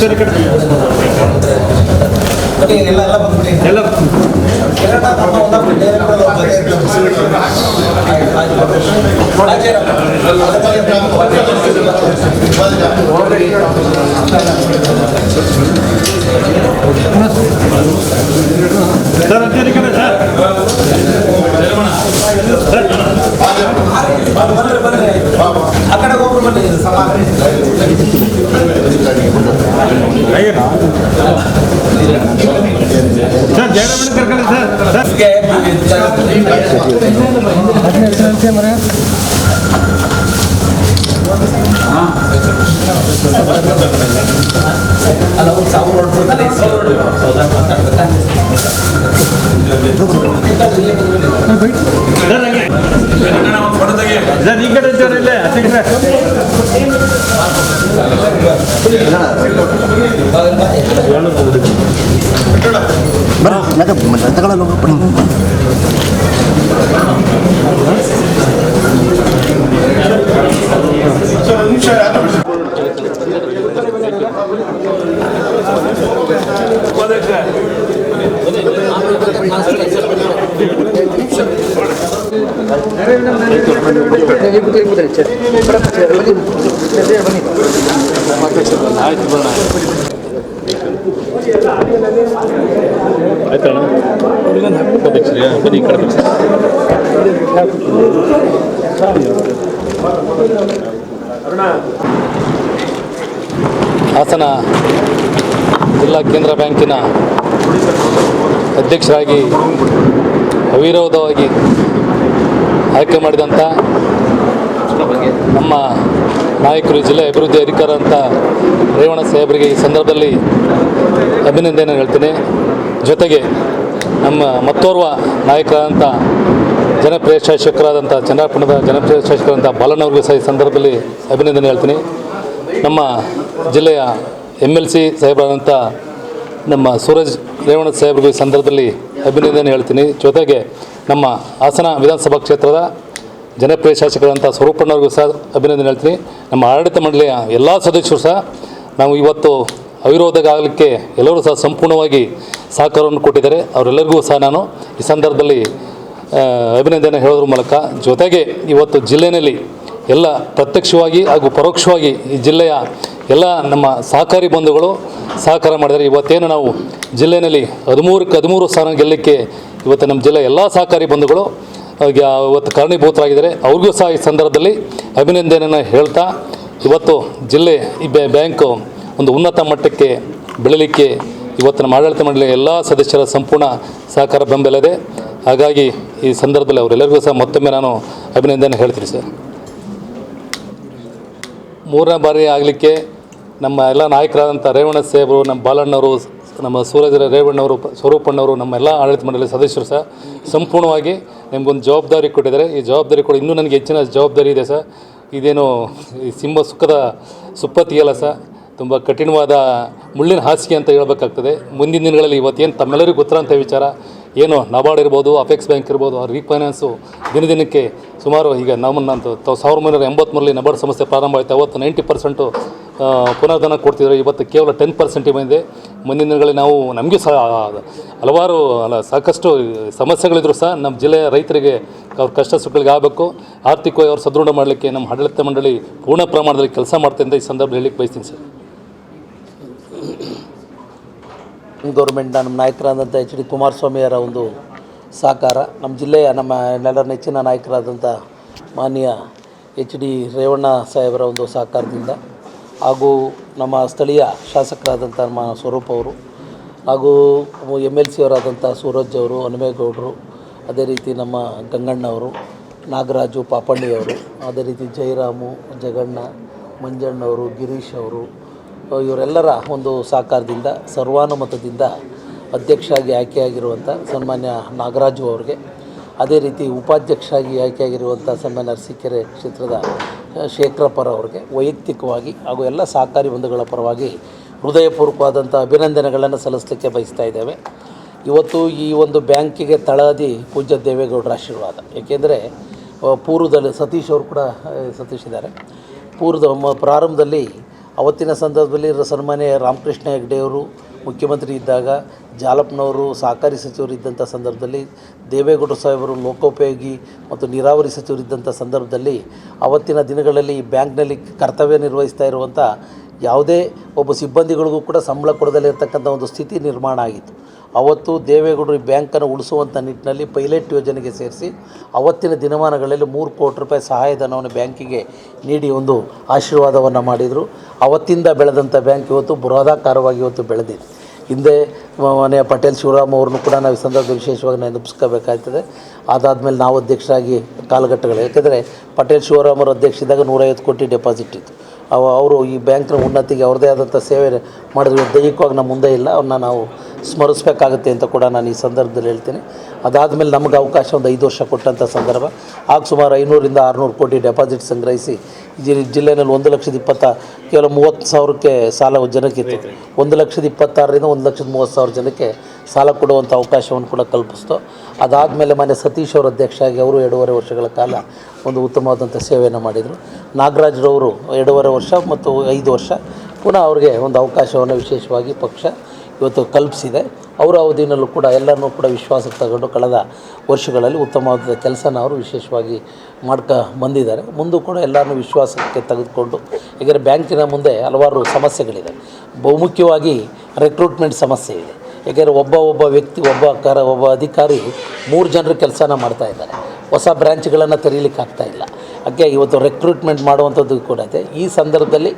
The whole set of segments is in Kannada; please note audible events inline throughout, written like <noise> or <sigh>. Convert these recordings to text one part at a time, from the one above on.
ಸರ್ ಈ ಕಡೆ ಎಲ್ಲ ಎಲ್ಲ ಬಂದ್ಬಿಡಿ ಎಲ್ಲ ಎರಡು ನಮ್ಮ ಒಂದೊಂದು ಡೈರೆಕ್ಟ್ ಅವ್ರ ಜೊತೆ ಇರ್ತಾರೆ. ಆಯ್ತು, ಆಯ್ತು. ಆಚೆ ಇರಪ್ಪ. ಸರ್ ಅಂತೀರಿ ಈ ಕಡೆ ಸರ್ ಬನ್ರಿ, ಬನ್ರಿ. ಆ ಕಡೆ ಹೋಗ್ರು ಬನ್ನಿ ಸಮಾನ ಸರ್ ಜಯರಾಮಣ್ಣ ಕರ್ಕೊಳ್ಳಿ ಸರ್ बरं नका सगळं लोक पण ಆಯ್ತು ಬರೋಣ ಹಾಸನ ಜಿಲ್ಲಾ ಕೇಂದ್ರ ಬ್ಯಾಂಕಿನ ಅಧ್ಯಕ್ಷರಾಗಿ, ಅವಿರೋಧವಾಗಿ ಆಯ್ಕೆ ಮಾಡಿದಂಥ ನಮ್ಮ ನಾಯಕರು, ಜಿಲ್ಲೆ ಅಭಿವೃದ್ಧಿ ಅಧಿಕಾರ ಅಂತ ರೇವಣ ಸಾಹೇಬರಿಗೆ ಈ ಸಂದರ್ಭದಲ್ಲಿ ಅಭಿನಂದನೆ ಹೇಳ್ತೀನಿ. ಜೊತೆಗೆ ನಮ್ಮ ಮತ್ತೋರ್ವ ನಾಯಕರಾದಂಥ ಜನಪ್ರಿಯ ಶಾಸಕರಾದಂಥ ಚಂದ್ರಾಪಟ್ಟಣದ ಜನಪ್ರಿಯ ಶಾಸಕರಾದಂಥ ಬಾಲನವ್ರಿಗೂ ಸಹ ಈ ಸಂದರ್ಭದಲ್ಲಿ ಅಭಿನಂದನೆ ಹೇಳ್ತೀನಿ. ನಮ್ಮ ಜಿಲ್ಲೆಯ ಎಂ ಎಲ್ ಸಿ ಸಾಹೇಬರಾದಂಥ ನಮ್ಮ ಸೂರಜ್ ರೇವಣ ಸಾಹೇಬ್ರಿಗೂ ಈ ಸಂದರ್ಭದಲ್ಲಿ ಅಭಿನಂದನೆ ಹೇಳ್ತೀನಿ. ಜೊತೆಗೆ ನಮ್ಮ ಹಾಸನ ವಿಧಾನಸಭಾ ಕ್ಷೇತ್ರದ ಜನಪ್ರಿಯ ಶಾಸಕರಾದಂಥ ಸ್ವರೂಪಣ್ಣವ್ರಿಗೂ ಸಹ ಅಭಿನಂದನೆ ಹೇಳ್ತೀನಿ. ನಮ್ಮ ಆಡಳಿತ ಮಂಡಳಿಯ ಎಲ್ಲ ಸದಸ್ಯರು ಸಹ ನಾವು ಇವತ್ತು ಅವಿರೋಧಗಾಗಲಿಕ್ಕೆ ಎಲ್ಲರೂ ಸಹ ಸಂಪೂರ್ಣವಾಗಿ ಸಹಕಾರವನ್ನು ಕೊಟ್ಟಿದ್ದಾರೆ. ಅವರೆಲ್ಲರಿಗೂ ಸಹ ನಾನು ಈ ಸಂದರ್ಭದಲ್ಲಿ ಅಭಿನಂದನೆ ಹೇಳೋದ್ರ ಮೂಲಕ ಜೊತೆಗೆ ಇವತ್ತು ಜಿಲ್ಲೆಯಲ್ಲಿ ಎಲ್ಲ ಪ್ರತ್ಯಕ್ಷವಾಗಿ ಹಾಗೂ ಪರೋಕ್ಷವಾಗಿ ಈ ಜಿಲ್ಲೆಯ ಎಲ್ಲ ನಮ್ಮ ಸಹಕಾರಿ ಬಂಧುಗಳು ಸಹಕಾರ ಮಾಡಿದರೆ ಇವತ್ತೇನು ನಾವು ಜಿಲ್ಲೆಯಲ್ಲಿ ಹದಿಮೂರಕ್ಕೆ ಹದಿಮೂರು ಸ್ಥಾನ ಗೆಲ್ಲಕ್ಕೆ ಇವತ್ತು ನಮ್ಮ ಜಿಲ್ಲೆ ಎಲ್ಲ ಸಹಕಾರಿ ಬಂಧುಗಳು ಇವತ್ತು ಕಾರಣೀಭೂತರಾಗಿದ್ದಾರೆ. ಅವ್ರಿಗೂ ಸಹ ಈ ಸಂದರ್ಭದಲ್ಲಿ ಅಭಿನಂದನೆಯನ್ನು ಹೇಳ್ತಾ ಇವತ್ತು ಜಿಲ್ಲೆ ಈ ಬ್ಯಾ- ಬ್ಯಾಂಕು ಒಂದು ಉನ್ನತ ಮಟ್ಟಕ್ಕೆ ಬೆಳೀಲಿಕ್ಕೆ ಇವತ್ತು ನಮ್ಮ ಆಡಳಿತ ಮಂಡಳಿಯ ಎಲ್ಲ ಸದಸ್ಯರ ಸಂಪೂರ್ಣ ಸಹಕಾರ ಬೆಂಬಲ ಇದೆ ಹಾಗಾಗಿ ಈ ಸಂದರ್ಭದಲ್ಲಿ ಅವರೆಲ್ಲರಿಗೂ ಸಹ ಮತ್ತೊಮ್ಮೆ ನಾನು ಅಭಿನಂದನೆ ಹೇಳ್ತೀನಿ ಸರ್. ಮೂರನೇ ಬಾರಿ ಆಗಲಿಕ್ಕೆ ನಮ್ಮ ಎಲ್ಲ ನಾಯಕರಾದಂಥ ರೇವಣ್ಣ ಸಾಹೇಬರು, ನಮ್ಮ ಬಾಲಣ್ಣವರು, ನಮ್ಮ ಸೂರಜ್ ರೇವಣ್ಣವರು, ಸ್ವರೂಪಣ್ಣವರು, ನಮ್ಮ ಎಲ್ಲ ಆಡಳಿತ ಮಂಡಳಿ ಸದಸ್ಯರು ಸಹ ಸಂಪೂರ್ಣವಾಗಿ ನಿಮಗೊಂದು ಜವಾಬ್ದಾರಿ ಕೊಟ್ಟಿದ್ದಾರೆ. ಈ ಜವಾಬ್ದಾರಿ ಕೂಡ ಇನ್ನೂ ನನಗೆ ಹೆಚ್ಚಿನ ಜವಾಬ್ದಾರಿ ಇದೆ ಸರ್. ಇದೇನು ಈ ಸಿಂಹ ಸುಖದ ಸುಪ್ಪತ್ತಿಗೆಲ್ಲ ಸರ್. ತುಂಬ ಕಠಿಣವಾದ ಮುಳ್ಳಿನ ಹಾಸಿಗೆ ಅಂತ ಹೇಳ್ಬೇಕಾಗ್ತದೆ. ಮುಂದಿನ ದಿನಗಳಲ್ಲಿ ಇವತ್ತೇನು ತಮ್ಮೆಲ್ಲರಿಗೂ ಗೊತ್ತಿರೋಂಥ ವಿಚಾರ? ಏನು ನಬಾರ್ಡ್ ಇರ್ಬೋದು, ಅಪೆಕ್ಸ್ ಬ್ಯಾಂಕ್ ಇರ್ಬೋದು, ಅವ್ರ ರೀಫೈನಾನ್ಸು ದಿನ ದಿನಕ್ಕೆ ಸುಮಾರು ಈಗ ನಮ್ಮನ್ನಂತೂ ತಾವು ಸಾವಿರದ ಒಂಬೈನೂರ ಎಂಬತ್ತ್ಮೂರಲ್ಲಿ ನಬಾರ್ಡ್ ಸಂಸ್ಥೆ ಪ್ರಾರಂಭ ಆಯಿತು. ಅವತ್ತು ನೈಂಟಿ ಪರ್ಸೆಂಟು ಪುನರ್ಧನ ಕೊಡ್ತಿದ್ರು. ಇವತ್ತು ಕೇವಲ ಟೆನ್ ಪರ್ಸೆಂಟಿಗೆ ಬಂದಿದೆ. ಮುಂದಿನ ದಿನಗಳಲ್ಲಿ ನಾವು ನಮಗೆ ಸಹ ಹಲವಾರು, ಅಲ್ಲ, ಸಾಕಷ್ಟು ಸಮಸ್ಯೆಗಳಿದ್ರು ಸಹ ನಮ್ಮ ಜಿಲ್ಲೆಯ ರೈತರಿಗೆ ಅವ್ರ ಕಷ್ಟ ಸುಖಗಳಿಗೆ ಆಗಬೇಕು. ಆರ್ಥಿಕವಾಗಿ ಅವ್ರು ಸದೃಢ ಮಾಡಲಿಕ್ಕೆ ನಮ್ಮ ಆಡಳಿತ ಮಂಡಳಿ ಪೂರ್ಣ ಪ್ರಮಾಣದಲ್ಲಿ ಕೆಲಸ ಮಾಡ್ತಾ ಅಂತ ಈ ಸಂದರ್ಭದಲ್ಲಿ ಹೇಳಿಕ್ಕೆ ಬಯಸ್ತೀನಿ ಸರ್. ಗೌರ್ಮೆಂಟ್ನ ನಮ್ಮ ನಾಯಕರಾದಂಥ ಎಚ್ ಡಿ ಕುಮಾರಸ್ವಾಮಿಯವರ ಒಂದು ಸಹಕಾರ, ನಮ್ಮ ಜಿಲ್ಲೆಯ ನಮ್ಮ ನೆಲ ನೆಚ್ಚಿನ ನಾಯಕರಾದಂಥ ಮಾನ್ಯ ಎಚ್ ಡಿ ರೇವಣ್ಣ ಸಾಹೇಬರ ಒಂದು ಸಹಕಾರದಿಂದ ಹಾಗೂ ನಮ್ಮ ಸ್ಥಳೀಯ ಶಾಸಕರಾದಂಥ ನಮ್ಮ ಸ್ವರೂಪ್ ಅವರು ಹಾಗೂ ಎಂ ಎಲ್ ಸಿ ಅವರಾದಂಥ ಸೂರಜ್ ಅವರು, ಹನುಮೇಗೌಡರು, ಅದೇ ರೀತಿ ನಮ್ಮ ಗಂಗಣ್ಣವರು ನಾಗರಾಜು ಪಾಪಣ್ಣಿಯವರು ಅದೇ ರೀತಿ ಜಯರಾಮು ಜಗಣ್ಣ, ಮಂಜಣ್ಣವರು, ಗಿರೀಶ್ ಅವರು ಇವರೆಲ್ಲರ ಒಂದು ಸಹಕಾರದಿಂದ, ಸರ್ವಾನುಮತದಿಂದ ಅಧ್ಯಕ್ಷರಾಗಿ ಆಯ್ಕೆಯಾಗಿರುವಂಥ ಸನ್ಮಾನ್ಯ ನಾಗರಾಜು ಅವರಿಗೆ, ಅದೇ ರೀತಿ ಉಪಾಧ್ಯಕ್ಷರಾಗಿ ಆಯ್ಕೆಯಾಗಿರುವಂಥ ಸನ್ಮಾನ್ಯ ಅರಸೀಕೆರೆ ಕ್ಷೇತ್ರದ ಶೇಖರಪ್ಪರ ಅವರಿಗೆ ವೈಯಕ್ತಿಕವಾಗಿ ಹಾಗೂ ಎಲ್ಲ ಸಹಕಾರಿ ಬಂಧುಗಳ ಪರವಾಗಿ ಹೃದಯಪೂರ್ವಕವಾದಂಥ ಅಭಿನಂದನೆಗಳನ್ನು ಸಲ್ಲಿಸಲಿಕ್ಕೆ ಬಯಸ್ತಾ ಇದ್ದೇವೆ. ಇವತ್ತು ಈ ಒಂದು ಬ್ಯಾಂಕಿಗೆ ತಳಹದಿ ಪೂಜ್ಯ ದೇವೇಗೌಡರ ಆಶೀರ್ವಾದ. ಏಕೆಂದರೆ ಪೂರ್ವದಲ್ಲಿ ಸತೀಶ್ ಅವರು ಕೂಡ ಸತೀಶ್ ಇದ್ದಾರೆ. ಪೂರ್ವದ ಪ್ರಾರಂಭದಲ್ಲಿ ಅವತ್ತಿನ ಸಂದರ್ಭದಲ್ಲಿ ಸನ್ಮಾನ್ಯ ರಾಮಕೃಷ್ಣ ಹೆಗ್ಡೆಯವರು ಮುಖ್ಯಮಂತ್ರಿ ಇದ್ದಾಗ ಜಾಲಪ್ಪನವರು ಸಹಕಾರಿ ಸಚಿವರು ಇದ್ದಂಥ ಸಂದರ್ಭದಲ್ಲಿ ದೇವೇಗೌಡರು ಸಾಹೇಬರು ಲೋಕೋಪಯೋಗಿ ಮತ್ತು ನೀರಾವರಿ ಸಚಿವರು ಇದ್ದಂಥ ಸಂದರ್ಭದಲ್ಲಿ ಅವತ್ತಿನ ದಿನಗಳಲ್ಲಿ ಈ ಬ್ಯಾಂಕ್ನಲ್ಲಿ ಕರ್ತವ್ಯ ನಿರ್ವಹಿಸ್ತಾ ಇರುವಂಥ ಯಾವುದೇ ಒಬ್ಬ ಸಿಬ್ಬಂದಿಗಳಿಗೂ ಕೂಡ ಸಂಬಳ ಕೊಡದಲ್ಲೇ ಇರತಕ್ಕಂಥ ಒಂದು ಸ್ಥಿತಿ ನಿರ್ಮಾಣ ಆಗಿತ್ತು. ಅವತ್ತು ದೇವೇಗೌಡರು ಈ ಬ್ಯಾಂಕನ್ನು ಉಳಿಸುವಂಥ ನಿಟ್ಟಿನಲ್ಲಿ ಪೈಲಟ್ ಯೋಜನೆಗೆ ಸೇರಿಸಿ ಅವತ್ತಿನ ದಿನಮಾನಗಳಲ್ಲಿ ಮೂರು ಕೋಟಿ ರೂಪಾಯಿ ಸಹಾಯಧನವನ್ನು ಬ್ಯಾಂಕಿಗೆ ನೀಡಿ ಒಂದು ಆಶೀರ್ವಾದವನ್ನು ಮಾಡಿದರು. ಅವತ್ತಿಂದ ಬೆಳೆದಂಥ ಬ್ಯಾಂಕ್ ಇವತ್ತು ಬೃಹದಾಕಾರವಾಗಿ ಇವತ್ತು ಬೆಳೆದಿದೆ. ಹಿಂದೆ ಮನೆಯ ಪಟೇಲ್ ಶಿವರಾಮ್ ಅವ್ರನ್ನು ಕೂಡ ನಾವು ಈ ಸಂದರ್ಭದಲ್ಲಿ ವಿಶೇಷವಾಗಿ ನೆನಪಿಸ್ಕೋಬೇಕಾಗ್ತದೆ ಅದಾದಮೇಲೆ ನಾವು ಅಧ್ಯಕ್ಷರಾಗಿ ಕಾಲಘಟ್ಟಗಳು. ಯಾಕೆಂದರೆ ಪಟೇಲ್ ಶಿವರಾಮ್ ಅವರು ಅಧ್ಯಕ್ಷ ಇದ್ದಾಗ ನೂರೈವತ್ತು ಕೋಟಿ ಡೆಪಾಸಿಟ್ ಇತ್ತು. ಅವ ಅವರು ಈ ಬ್ಯಾಂಕ್ನ ಉನ್ನತಿಗೆ ಅವ್ರದ್ದೇ ಆದಂಥ ಸೇವೆ ಮಾಡಿದ್ರು. ದೈಹಿಕವಾಗಿ ನಮ್ಮ ಮುಂದೆ ಇಲ್ಲ. ಅವ್ರನ್ನ ನಾವು ಸ್ಮರಿಸಬೇಕಾಗುತ್ತೆ ಅಂತ ಕೂಡ ನಾನು ಈ ಸಂದರ್ಭದಲ್ಲಿ ಹೇಳ್ತೀನಿ. ಅದಾದಮೇಲೆ ನಮಗೆ ಅವಕಾಶ ಒಂದು ಐದು ವರ್ಷ ಕೊಟ್ಟಂಥ ಸಂದರ್ಭ. ಆಗ ಸುಮಾರು ಐನೂರಿಂದ ಆರುನೂರು ಕೋಟಿ ಡೆಪಾಸಿಟ್ ಸಂಗ್ರಹಿಸಿ ಜಿಲ್ಲೆಯಲ್ಲಿ ಒಂದು ಲಕ್ಷದ ಇಪ್ಪತ್ತ, ಕೇವಲ ಮೂವತ್ತು ಸಾವಿರಕ್ಕೆ ಸಾಲ ಜನಕ್ಕಿತ್ತು ಒಂದು ಲಕ್ಷದ ಇಪ್ಪತ್ತಾರರಿಂದ ಒಂದು ಲಕ್ಷದ ಮೂವತ್ತು ಸಾವಿರ ಜನಕ್ಕೆ ಸಾಲ ಕೊಡುವಂಥ ಅವಕಾಶವನ್ನು ಕೂಡ ಕಲ್ಪಿಸ್ತು. ಅದಾದಮೇಲೆ ಮನೆ ಸತೀಶ್ ಅವರು ಅಧ್ಯಕ್ಷರಾಗಿ ಅವರು ಎರಡೂವರೆ ವರ್ಷಗಳ ಕಾಲ ಒಂದು ಉತ್ತಮವಾದಂಥ ಸೇವೆಯನ್ನು ಮಾಡಿದರು. ನಾಗರಾಜ್ರವರು ಎರಡೂವರೆ ವರ್ಷ ಮತ್ತು ಐದು ವರ್ಷ ಪುನಃ ಅವ್ರಿಗೆ ಒಂದು ಅವಕಾಶವನ್ನು ವಿಶೇಷವಾಗಿ ಪಕ್ಷ ಇವತ್ತು ಕಲ್ಪಿಸಿದೆ. ಅವರ ಅವಧಿನಲ್ಲೂ ಕೂಡ ಎಲ್ಲರನ್ನೂ ಕೂಡ ವಿಶ್ವಾಸಕ್ಕೆ ತಗೊಂಡು ಕಳೆದ ವರ್ಷಗಳಲ್ಲಿ ಉತ್ತಮವಾದ ಕೆಲಸನ ಅವರು ವಿಶೇಷವಾಗಿ ಮಾಡ್ಕ ಬಂದಿದ್ದಾರೆ. ಮುಂದೂ ಕೂಡ ಎಲ್ಲರನ್ನೂ ವಿಶ್ವಾಸಕ್ಕೆ ತೆಗೆದುಕೊಂಡು, ಏಕೆಂದರೆ ಬ್ಯಾಂಕಿನ ಮುಂದೆ ಹಲವಾರು ಸಮಸ್ಯೆಗಳಿದೆ. ಬಹುಮುಖ್ಯವಾಗಿ ರೆಕ್ರೂಟ್ಮೆಂಟ್ ಸಮಸ್ಯೆ ಇದೆ. ಯಾಕೆಂದರೆ ಒಬ್ಬ ಒಬ್ಬ ವ್ಯಕ್ತಿ, ಒಬ್ಬ ಕರ ಒಬ್ಬ ಅಧಿಕಾರಿ ಮೂರು ಜನರು ಕೆಲಸನ ಮಾಡ್ತಾ ಇದ್ದಾರೆ. ಹೊಸ ಬ್ರ್ಯಾಂಚ್ಗಳನ್ನು ತೆರೀಲಿಕ್ಕೆ ಆಗ್ತಾ ಇಲ್ಲ. ಹಾಗೆ ಇವತ್ತು ರೆಕ್ರೂಟ್ಮೆಂಟ್ ಮಾಡುವಂಥದ್ದು ಕೂಡ ಇದೆ. ಈ ಸಂದರ್ಭದಲ್ಲಿ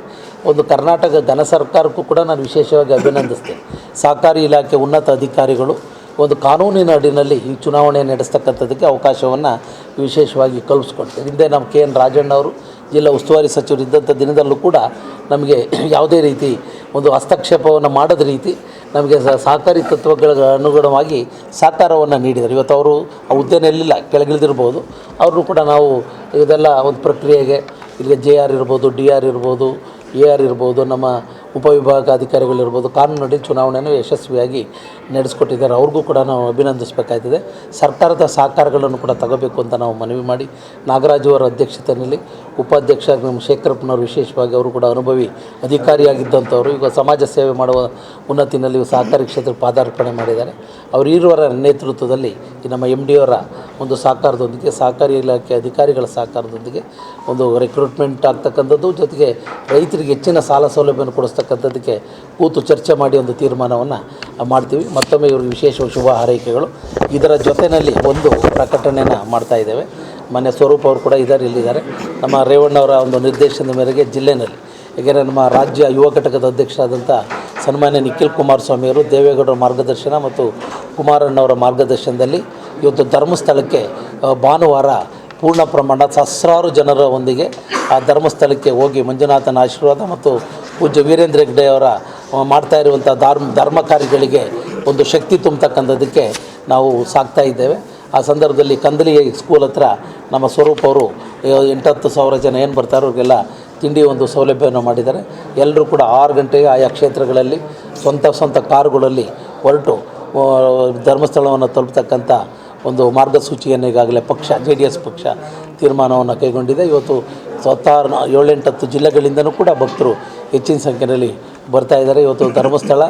ಒಂದು ಕರ್ನಾಟಕ ಘನ ಸರ್ಕಾರಕ್ಕೂ ಕೂಡ ನಾನು ವಿಶೇಷವಾಗಿ ಅಭಿನಂದಿಸ್ತೇನೆ. ಸಹಕಾರಿ ಇಲಾಖೆ ಉನ್ನತ ಅಧಿಕಾರಿಗಳು ಒಂದು ಕಾನೂನಿನ ಅಡಿನಲ್ಲಿ ಈ ಚುನಾವಣೆ ನಡೆಸ್ತಕ್ಕಂಥದ್ದಕ್ಕೆ ಅವಕಾಶವನ್ನು ವಿಶೇಷವಾಗಿ ಕಲ್ಪಿಸ್ಕೊಡ್ತೇವೆ ಹಿಂದೆ ನಮ್ಮ ಕೆ ಎನ್ ರಾಜಣ್ಣ ಅವರು ಜಿಲ್ಲಾ ಉಸ್ತುವಾರಿ ಸಚಿವರು ಇದ್ದಂಥ ದಿನದಲ್ಲೂ ಕೂಡ ನಮಗೆ ಯಾವುದೇ ರೀತಿ ಒಂದು ಹಸ್ತಕ್ಷೇಪವನ್ನು ಮಾಡದ ರೀತಿ ನಮಗೆ ಸಹಕಾರಿ ತತ್ವಗಳ ಅನುಗುಣವಾಗಿ ಸಹಕಾರವನ್ನು ನೀಡಿದರು. ಇವತ್ತು ಅವರು ಆ ಹುದ್ದೆನಲ್ಲಿಲ್ಲ ಕೆಳಗಿಳಿದಿರ್ಬೋದು. ಅವ್ರನ್ನೂ ಕೂಡ ನಾವು ಇದೆಲ್ಲ ಒಂದು ಪ್ರಕ್ರಿಯೆಗೆ ಇಲ್ಲಿಗೆ ಜೆ ಆರ್ ಇರ್ಬೋದು ಡಿ ಆರ್ ಇರ್ಬೋದು ಎ ಆರ್ ಇರ್ಬೋದು, ನಮ್ಮ ಉಪವಿಭಾಗಾಧಿಕಾರಿಗಳಿರ್ಬೋದು ಕಾನೂನಡಿ ಚುನಾವಣೆಯನ್ನು ಯಶಸ್ವಿಯಾಗಿ ನಡೆಸ್ಕೊಟ್ಟಿದ್ದಾರೆ. ಅವ್ರಿಗೂ ಕೂಡ ನಾವು ಅಭಿನಂದಿಸಬೇಕಾಗ್ತದೆ ಸರ್ಕಾರದ ಸಹಕಾರಗಳನ್ನು ಕೂಡ ತಗೋಬೇಕು ಅಂತ ನಾವು ಮನವಿ ಮಾಡಿ ನಾಗರಾಜು ಅವರ ಅಧ್ಯಕ್ಷತೆಯಲ್ಲಿ ಉಪಾಧ್ಯಕ್ಷ ನಮ್ಮ ಶೇಖರಪ್ಪನವರು ವಿಶೇಷವಾಗಿ ಅವರು ಕೂಡ ಅನುಭವಿ ಅಧಿಕಾರಿಯಾಗಿದ್ದಂಥವರು. ಈಗ ಸಮಾಜ ಸೇವೆ ಮಾಡುವ ಉನ್ನತಿನಲ್ಲಿ ಸಹಕಾರಿ ಕ್ಷೇತ್ರಕ್ಕೆ ಪಾದಾರ್ಪಣೆ ಮಾಡಿದ್ದಾರೆ. ಅವರು ಇರುವರ ನೇತೃತ್ವದಲ್ಲಿ ನಮ್ಮ ಎಂ ಡಿ ಅವರ ಒಂದು ಸಹಕಾರದೊಂದಿಗೆ, ಸಹಕಾರಿ ಇಲಾಖೆ ಅಧಿಕಾರಿಗಳ ಸಹಕಾರದೊಂದಿಗೆ ಒಂದು ರೆಕ್ರೂಟ್ಮೆಂಟ್ ಆಗ್ತಕ್ಕಂಥದ್ದು, ಜೊತೆಗೆ ರೈತರಿಗೆ ಹೆಚ್ಚಿನ ಸಾಲ ಸೌಲಭ್ಯವನ್ನು ಕೊಡಿಸ್ತಕ್ಕಂಥದ್ದಕ್ಕೆ ಕೂತು ಚರ್ಚೆ ಮಾಡಿ ಒಂದು ತೀರ್ಮಾನವನ್ನು ಮಾಡ್ತೀವಿ. ಮತ್ತೊಮ್ಮೆ ಇವ್ರಿಗೆ ವಿಶೇಷ ಶುಭ ಹಾರೈಕೆಗಳು. ಇದರ ಜೊತೆಯಲ್ಲಿ ಒಂದು ಪ್ರಕಟಣೆಯನ್ನು ಮಾಡ್ತಾ ಇದ್ದೇವೆ. ಮೊನ್ನೆ ಸ್ವರೂಪ್ ಅವರು ಕೂಡ ಇದ್ದಾರೆ, ಇಲ್ಲಿದ್ದಾರೆ. ನಮ್ಮ ರೇವಣ್ಣವರ ಒಂದು ನಿರ್ದೇಶನದ ಮೇರೆಗೆ ಜಿಲ್ಲೆಯಲ್ಲಿ ಏಕೆಂದರೆ ನಮ್ಮ ರಾಜ್ಯ ಯುವ ಘಟಕದ ಅಧ್ಯಕ್ಷರಾದಂಥ ಸನ್ಮಾನ್ಯ ನಿಖಿಲ್ ಕುಮಾರಸ್ವಾಮಿಯವರು ದೇವೇಗೌಡರ ಮಾರ್ಗದರ್ಶನ ಮತ್ತು ಕುಮಾರಣ್ಣವರ ಮಾರ್ಗದರ್ಶನದಲ್ಲಿ ಇವತ್ತು ಧರ್ಮಸ್ಥಳಕ್ಕೆ ಭಾನುವಾರ ಪೂರ್ಣ ಪ್ರಮಾಣ ಸಹಸ್ರಾರು ಜನರ ಒಂದಿಗೆ ಆ ಧರ್ಮಸ್ಥಳಕ್ಕೆ ಹೋಗಿ ಮಂಜುನಾಥನ ಆಶೀರ್ವಾದ ಮತ್ತು ಪೂಜ್ಯ ವೀರೇಂದ್ರ ಹೆಗ್ಡೆ ಅವರ ಮಾಡ್ತಾ ಇರುವಂಥ ಧರ್ಮ ಧರ್ಮ ಕಾರ್ಯಗಳಿಗೆ ಒಂದು ಶಕ್ತಿ ತುಂಬತಕ್ಕಂಥದ್ದಕ್ಕೆ ನಾವು ಸಾಕ್ತಾ ಇದ್ದೇವೆ. ಆ ಸಂದರ್ಭದಲ್ಲಿ ಕಂದಲಿ ಸ್ಕೂಲ್ ಹತ್ರ ನಮ್ಮ ಸ್ವರೂಪ್ ಅವರು ಎಂಟತ್ತು ಸಾವಿರ ಜನ ಏನು ಬರ್ತಾರೋ ಅವ್ರಿಗೆಲ್ಲ ತಿಂಡಿ ಒಂದು ಸೌಲಭ್ಯವನ್ನು ಮಾಡಿದ್ದಾರೆ. ಎಲ್ಲರೂ ಕೂಡ ಆರು ಗಂಟೆಗೆ ಆಯಾ ಕ್ಷೇತ್ರಗಳಲ್ಲಿ, ಸ್ವಂತ ಸ್ವಂತ ಕಾರುಗಳಲ್ಲಿ ಹೊರಟು ಧರ್ಮಸ್ಥಳವನ್ನು ತಲುಪತಕ್ಕಂಥ ಒಂದು ಮಾರ್ಗಸೂಚಿಯನ್ನು ಈಗಾಗಲೇ ಪಕ್ಷ, ಜೆ ಡಿ ಎಸ್ ಪಕ್ಷ ತೀರ್ಮಾನವನ್ನು ಕೈಗೊಂಡಿದೆ. ಇವತ್ತು ಸ್ವತಃ ಏಳೆಂಟತ್ತು ಜಿಲ್ಲೆಗಳಿಂದಲೂ ಕೂಡ ಭಕ್ತರು ಹೆಚ್ಚಿನ ಸಂಖ್ಯೆಯಲ್ಲಿ ಬರ್ತಾ ಇದ್ದಾರೆ. ಇವತ್ತು ಧರ್ಮಸ್ಥಳ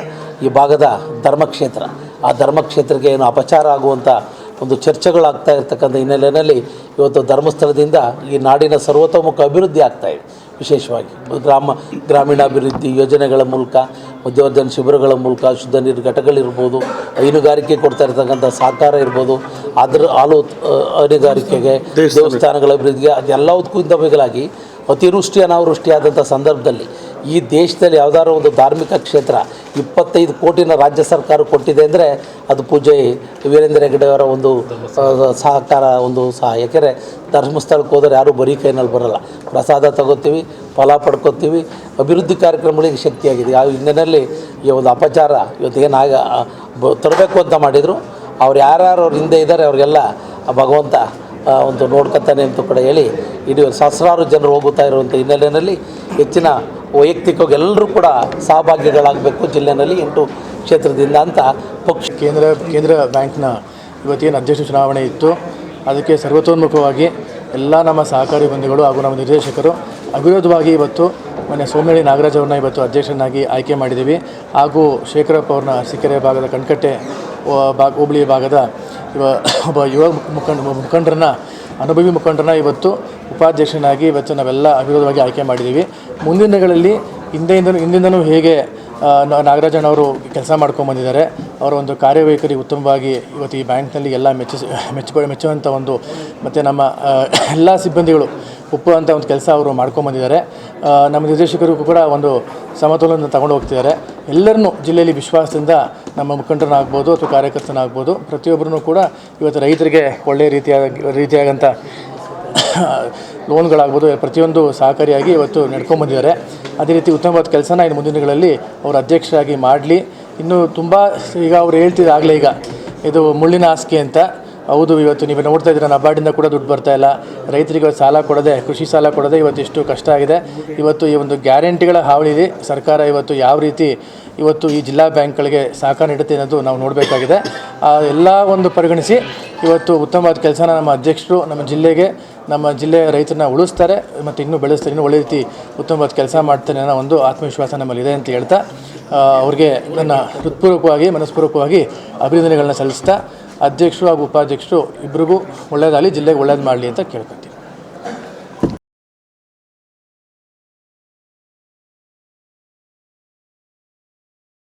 ಈ ಭಾಗದ ಧರ್ಮಕ್ಷೇತ್ರ. ಆ ಧರ್ಮಕ್ಷೇತ್ರಕ್ಕೆ ಏನು ಅಪಚಾರ ಆಗುವಂಥ ಒಂದು ಚರ್ಚೆಗಳಾಗ್ತಾ ಇರ್ತಕ್ಕಂಥ ಹಿನ್ನೆಲೆಯಲ್ಲಿ ಇವತ್ತು ಧರ್ಮಸ್ಥಳದಿಂದ ಈ ನಾಡಿನ ಸರ್ವತೋಮುಖ ಅಭಿವೃದ್ಧಿ ಆಗ್ತಾ ಇದೆ. ವಿಶೇಷವಾಗಿ ಗ್ರಾಮ ಗ್ರಾಮೀಣಾಭಿವೃದ್ಧಿ ಯೋಜನೆಗಳ ಮೂಲಕ ಮಧ್ಯವರ್ಧನ ಶಿಬಿರಗಳ ಮೂಲಕ ಶುದ್ಧ ನೀರು ಘಟಕಗಳಿರ್ಬೋದು ಹೈನುಗಾರಿಕೆ ಕೊಡ್ತಾ ಇರ್ತಕ್ಕಂಥ ಸಹಕಾರ ಇರ್ಬೋದು ಅದರ ಹಾಲು ಹೈನುಗಾರಿಕೆಗೆ ದೇವಸ್ಥಾನಗಳ ಅಭಿವೃದ್ಧಿಗೆ ಅದೆಲ್ಲದಕ್ಕೂ ಬದಲಾಗಿ ಅತಿವೃಷ್ಟಿ ಅನಾವೃಷ್ಟಿ ಆದಂಥ ಸಂದರ್ಭದಲ್ಲಿ ಈ ದೇಶದಲ್ಲಿ ಯಾವುದಾದ್ರು ಒಂದು ಧಾರ್ಮಿಕ ಕ್ಷೇತ್ರ ಇಪ್ಪತ್ತೈದು ಕೋಟಿನ ರಾಜ್ಯ ಸರ್ಕಾರ ಕೊಟ್ಟಿದೆ ಅಂದರೆ ಅದು ಪೂಜೆ ವೀರೇಂದ್ರ ಹೆಗ್ಗಡೆಯವರ ಒಂದು ಸಹಕಾರ, ಒಂದು ಸಹ ಯಾಕೆಂದರೆ ಧರ್ಮಸ್ಥಳಕ್ಕೆ ಹೋದರೆ ಯಾರೂ ಬರೀ ಕೈನಲ್ಲಿ ಬರೋಲ್ಲ. ಪ್ರಸಾದ ತಗೋತೀವಿ, ಫಲ ಪಡ್ಕೋತೀವಿ, ಅಭಿವೃದ್ಧಿ ಕಾರ್ಯಕ್ರಮಗಳಿಗೆ ಶಕ್ತಿಯಾಗಿದೆ. ಆ ಹಿನ್ನೆಲೆಯಲ್ಲಿ ಈ ಒಂದು ಅಪಚಾರ ಇವತ್ತು ಏನಾಗ ಬ, ತರಬೇಕು ಅಂತ ಮಾಡಿದರು. ಅವ್ರು ಯಾರ್ಯಾರು ಅವ್ರ ಹಿಂದೆ ಇದ್ದಾರೆ, ಅವ್ರಿಗೆಲ್ಲ ಭಗವಂತ ಒಂದು ನೋಡ್ಕೊತಾನೆ ಅಂತ ಕೂಡ ಹೇಳಿ ಇಡೀ ಸಹಸ್ರಾರು ಜನರು ಹೋಗುತ್ತಾ ಇರುವಂಥ ಹಿನ್ನೆಲೆಯಲ್ಲಿ ಹೆಚ್ಚಿನ ವೈಯಕ್ತಿಕವಾಗಿ ಎಲ್ಲರೂ ಕೂಡ ಸಹಭಾಗಿಗಳಾಗಬೇಕು ಜಿಲ್ಲೆಯಲ್ಲಿ ಎಂಟು ಕ್ಷೇತ್ರದಿಂದ ಅಂತ ಪಕ್ಷ ಕೇಂದ್ರ ಕೇಂದ್ರ ಬ್ಯಾಂಕ್ನ ಇವತ್ತೇನು ಅಧ್ಯಕ್ಷ ಚುನಾವಣೆ ಇತ್ತು. ಅದಕ್ಕೆ ಸರ್ವತೋನ್ಮುಖವಾಗಿ ಎಲ್ಲ ನಮ್ಮ ಸಹಕಾರಿ ಬಂಧುಗಳು ಹಾಗೂ ನಮ್ಮ ನಿರ್ದೇಶಕರು ಅವಿರೋಧವಾಗಿ ಇವತ್ತು ಮೊನ್ನೆ ಸೋಮೇಳಿ ನಾಗರಾಜ್ ಅವ್ರನ್ನ ಇವತ್ತು ಅಧ್ಯಕ್ಷರನ್ನಾಗಿ ಆಯ್ಕೆ ಮಾಡಿದ್ದೀವಿ. ಹಾಗೂ ಶೇಖರಪ್ಪ ಅವ್ರನ್ನ ಸಿಕ್ಕರೆ ಭಾಗದ ಕಣ್ಕಟ್ಟೆ ಭಾಗ ಹೋಬಳಿ ಭಾಗದ ಇವ ಒಬ್ಬ ಯುವ ಮುಖಂಡ ಮುಖಂಡರನ್ನ, ಅನುಭವಿ ಮುಖಂಡರನ್ನ ಇವತ್ತು ಉಪಾಧ್ಯಕ್ಷನಾಗಿ ಇವತ್ತು ನಾವೆಲ್ಲ ಅವಿರೋಧವಾಗಿ ಆಯ್ಕೆ ಮಾಡಿದ್ದೀವಿ ಮುಂದಿನ ದಿನಗಳಲ್ಲಿ ಹಿಂದೆಯಿಂದನೂ ಹಿಂದಿಂದನೂ ಹೇಗೆ ನಾಗರಾಜನ್ ಅವರು ಕೆಲಸ ಮಾಡ್ಕೊಂಬಂದಿದ್ದಾರೆ ಅವರ ಒಂದು ಕಾರ್ಯವೈಖರಿ ಉತ್ತಮವಾಗಿ ಇವತ್ತು ಈ ಬ್ಯಾಂಕ್ನಲ್ಲಿ ಎಲ್ಲ ಮೆಚ್ಚಿಸಿ ಮೆಚ್ಚ ಮೆಚ್ಚುವಂಥ ಒಂದು ಮತ್ತು ನಮ್ಮ ಎಲ್ಲ ಸಿಬ್ಬಂದಿಗಳು ಒಪ್ಪುವಂಥ ಒಂದು ಕೆಲಸ ಅವರು ಮಾಡ್ಕೊಂಬಂದಿದ್ದಾರೆ ನಮ್ಮ ನಿರ್ದೇಶಕರಿಗೂ ಕೂಡ ಒಂದು ಸಮತೋಲನ ತಗೊಂಡು ಹೋಗ್ತಿದ್ದಾರೆ. ಎಲ್ಲರನ್ನೂ ಜಿಲ್ಲೆಯಲ್ಲಿ ವಿಶ್ವಾಸದಿಂದ ನಮ್ಮ ಮುಖಂಡರನ್ನಾಗ್ಬೋದು ಅಥವಾ ಕಾರ್ಯಕರ್ತನಾಗ್ಬೋದು ಪ್ರತಿಯೊಬ್ಬರೂ ಕೂಡ ಇವತ್ತು ರೈತರಿಗೆ ಒಳ್ಳೆಯ ರೀತಿಯಾದ ರೀತಿಯಾದಂಥ <coughs> ಲೋನ್ಗಳಾಗ್ಬೋದು, ಪ್ರತಿಯೊಂದು ಸಹಕಾರಿಯಾಗಿ ಇವತ್ತು ನಡ್ಕೊಂಬಂದಿದ್ದಾರೆ ಅದೇ ರೀತಿ ಉತ್ತಮವಾದ ಕೆಲಸನ ಇನ್ನು ಮುಂದಿನ ದಿನಗಳಲ್ಲಿ ಅವರು ಅಧ್ಯಕ್ಷರಾಗಿ ಮಾಡಲಿ. ಇನ್ನು ತುಂಬ ಈಗ ಅವ್ರು ಹೇಳ್ತಿದ್ದಾಗಲೇ ಈಗ, ಇದು ಮುಳ್ಳಿನ ಆಸ್ಕೆ ಅಂತ. ಹೌದು, ಇವತ್ತು ನೀವು ನೋಡ್ತಾ ಇದ್ದೀರ ನಬಾರ್ಡಿಂದ ಕೂಡ ದುಡ್ಡು ಬರ್ತಾ ಇಲ್ಲ. ರೈತರಿಗೆ ಸಾಲ ಕೊಡದೆ, ಕೃಷಿ ಸಾಲ ಕೊಡದೆ ಇವತ್ತು ಎಷ್ಟು ಕಷ್ಟ ಆಗಿದೆ. ಇವತ್ತು ಈ ಒಂದು ಗ್ಯಾರಂಟಿಗಳ ಹಾವಳಿ ಸರ್ಕಾರ ಇವತ್ತು ಯಾವ ರೀತಿ ಇವತ್ತು ಈ ಜಿಲ್ಲಾ ಬ್ಯಾಂಕ್ಗಳಿಗೆ ಸಹಕಾರ ನೀಡುತ್ತೆ ಅನ್ನೋದು ನಾವು ನೋಡಬೇಕಾಗಿದೆ. ಆ ಎಲ್ಲ ಒಂದು ಪರಿಗಣಿಸಿ, ಇವತ್ತು ಉತ್ತಮವಾದ ಕೆಲಸನ ನಮ್ಮ ಅಧ್ಯಕ್ಷರು ನಮ್ಮ ಜಿಲ್ಲೆಗೆ, ನಮ್ಮ ಜಿಲ್ಲೆಯ ರೈತರನ್ನ ಉಳಿಸ್ತಾರೆ ಮತ್ತು ಇನ್ನೂ ಬೆಳೆಸ್ತಾರೆ. ಇನ್ನೂ ಒಳ್ಳೆ ರೀತಿ ಉತ್ತಮವಾದ ಕೆಲಸ ಮಾಡ್ತಾರೆ ಅನ್ನೋ ಒಂದು ಆತ್ಮವಿಶ್ವಾಸ ನಮ್ಮಲ್ಲಿದೆ ಅಂತ ಹೇಳ್ತಾ ಅವ್ರಿಗೆ ನನ್ನ ಹೃತ್ಪೂರ್ವಕವಾಗಿ, ಮನಸ್ಪೂರ್ವಕವಾಗಿ ಅಭಿನಂದನೆಗಳನ್ನ ಸಲ್ಲಿಸ್ತಾ ಅಧ್ಯಕ್ಷರು ಹಾಗೂ ಉಪಾಧ್ಯಕ್ಷರು ಇಬ್ಬರಿಗೂ ಒಳ್ಳೇದಾಗಲಿ ಜಿಲ್ಲೆಗೆ ಒಳ್ಳೇದು ಮಾಡಲಿ ಅಂತ ಕೇಳ್ಕೊತೀನಿ